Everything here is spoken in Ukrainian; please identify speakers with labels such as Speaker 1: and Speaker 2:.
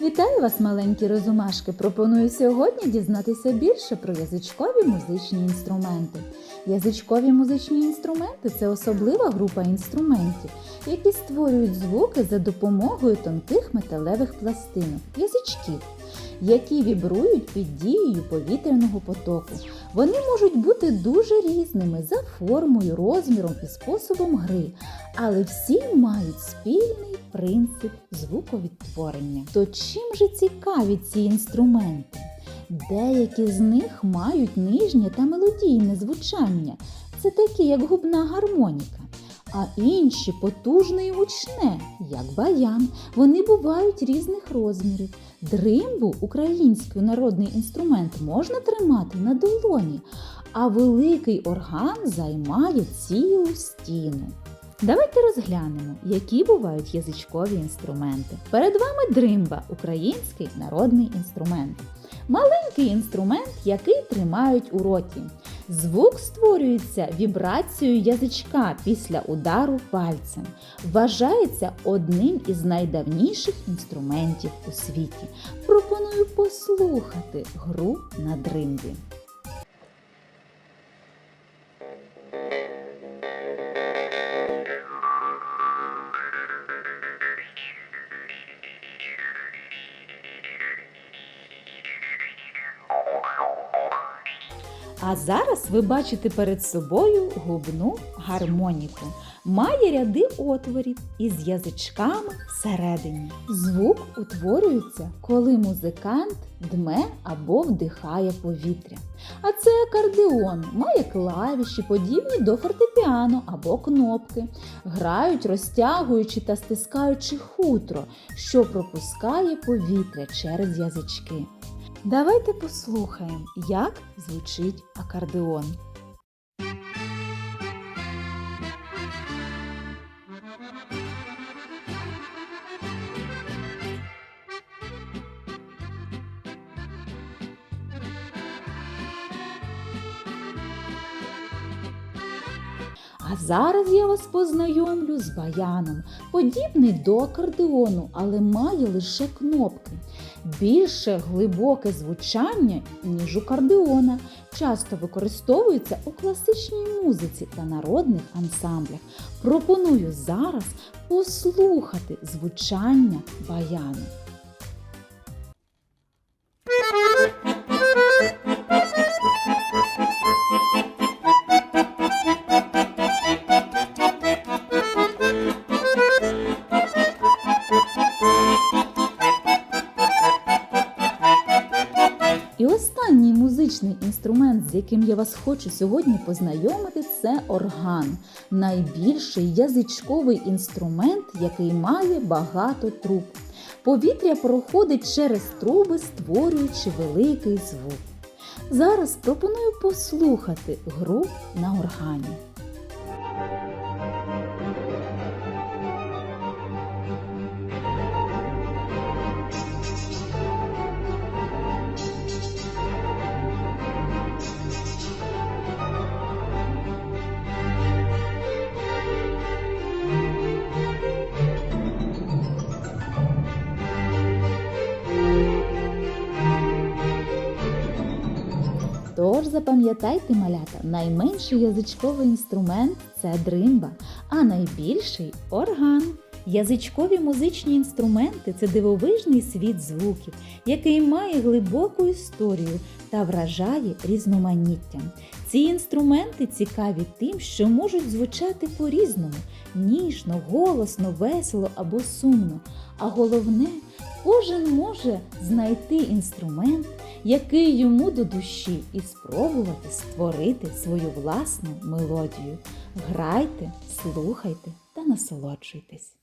Speaker 1: Вітаю вас, маленькі розумашки! Пропоную сьогодні дізнатися більше про язичкові музичні інструменти. Язичкові музичні інструменти це особлива група інструментів, які створюють звуки за допомогою тонких металевих пластинок язичків, які вібрують під дією повітряного потоку. Вони можуть бути дуже різними за формою, розміром і способом гри, але всі мають спільний принцип звуковідтворення. То чим же цікаві ці інструменти? Деякі з них мають нижнє та мелодійне звучання. Це такі, як губна гармоніка. А інші потужне і гучне, як баян. Вони бувають різних розмірів. Дримбу, український народний інструмент, можна тримати на долоні, а великий орган займає цілу стіну. Давайте розглянемо, які бувають язичкові інструменти. Перед вами дримба український народний інструмент. Маленький інструмент, який тримають у роті. Звук створюється вібрацією язичка після удару пальцем. Вважається одним із найдавніших інструментів у світі. Пропоную послухати гру на дримбі. А зараз ви бачите перед собою губну гармоніку. Має ряди отворів із язичками всередині. Звук утворюється, коли музикант дме або вдихає повітря. А це акордеон, має клавіші, подібні до фортепіано або кнопки. Грають, розтягуючи та стискаючи хутро, що пропускає повітря через язички. Давайте послухаємо, як звучить акордеон. А зараз я вас познайомлю з баяном, подібний до акордеону, але має лише кнопки. Більше глибоке звучання, ніж у кардеона, часто використовується у класичній музиці та народних ансамблях. Пропоную зараз послухати звучання баяну. Останній музичний інструмент, з яким я вас хочу сьогодні познайомити, це орган. Найбільший язичковий інструмент, який має багато труб. Повітря проходить через труби, створюючи великий звук. Зараз пропоную послухати гру на органі. Тож запам'ятайте, малята, найменший язичковий інструмент це дримба, а найбільший орган. Язичкові музичні інструменти це дивовижний світ звуків, який має глибоку історію та вражає різноманіттям. Ці інструменти цікаві тим, що можуть звучати по-різному ніжно, голосно, весело або сумно. А головне, кожен може знайти інструмент, який йому до душі, і спробувати створити свою власну мелодію. Грайте, слухайте та насолоджуйтесь.